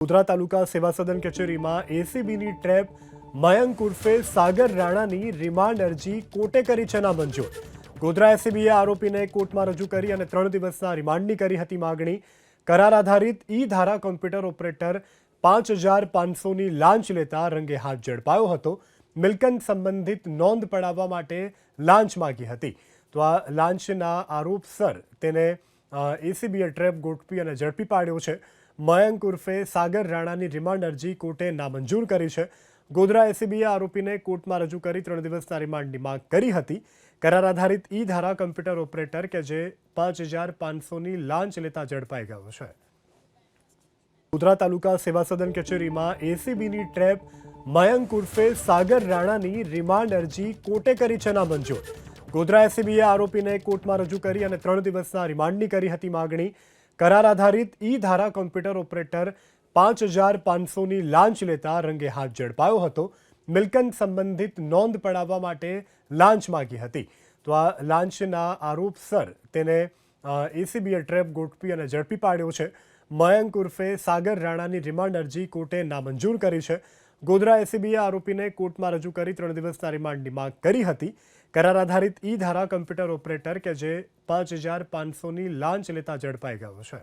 ગોધરા તાલુકા સેવા સદન કચેરીમાં એસીબીની ટ્રેપ, મયંક ઉર્ફે સાગર રાણાની રિમાન્ડ અરજી કોર્ટે કરી છે નામંજૂર ગોધરા એસીબીએ આરોપીને કોર્ટમાં રજૂ કરી અને ત્રણ દિવસના રિમાન્ડની કરી હતી માગણી. કરાર આધારિત ઈ ધારા કોમ્પ્યુટર ઓપરેટર પાંચ હજાર પાંચસોની લાંચ લેતા રંગે હાથ ઝડપાયો હતો. મિલકત સંબંધિત નોંધ પડાવવા માટે લાંચ માગી હતી. તો આ લાંચના આરોપસર તેને એસીબીએ ટ્રેપ ગોઠવી અને ઝડપી પાડ્યો છે. મયંક ઉર્ફે સાગર રાણાની રિમાન્ડ અરજી કોર્ટે નામંજૂર કરી છે. ગોધરા એસીબીએ આરોપીને કોર્ટમાં રજૂ કરી ત્રણ દિવસના રિમાન્ડની માંગ કરી હતી. કરાર આધારિત ઈ ધારા કમ્પ્યુટર ઓપરેટર કે જે પાંચ હજાર પાંચસોની લાંચ લેતા ઝડપાઈ ગયો છે. ગોધરા તાલુકા સેવા સદન કચેરીમાં એસીબીની ટ્રેપ મયંક ઉર્ફે સાગર રાણાની રિમાન્ડ અરજી કોર્ટે કરી છે નામંજૂર. ગોધરા એસીબીએ આરોપીને કોર્ટમાં રજૂ કરી અને ત્રણ દિવસના રિમાન્ડની કરી હતી માગણી. કરાર આધારિત ઈ ધારા કોમ્પ્યુટર ઓપરેટર પાંચ હજાર પાંચસોની લાંચ લેતા રંગે હાથ ઝડપાયો હતો. મિલકત સંબંધિત નોંધ પડાવવા માટે લાંચ માગી હતી. તો આ લાંચના આરોપસર તેને એસીબીએ ટ્રેપ ગોઠવી અને ઝડપી પાડ્યો છે. મયંક ઉર્ફે સાગર રાણાની રિમાન્ડ અરજી કોર્ટે નામંજૂર કરી છે. ગોધરા એસીબીએ આરોપીને કોર્ટમાં રજૂ કરી ત્રણ દિવસના રિમાન્ડની માંગ કરી હતી. કરાર આધારિત ઈ ધારા કમ્પ્યુટર ઓપરેટર કે જે પાંચ હજાર પાંચસોની લાંચ લેતા ઝડપાઈ ગયો છે.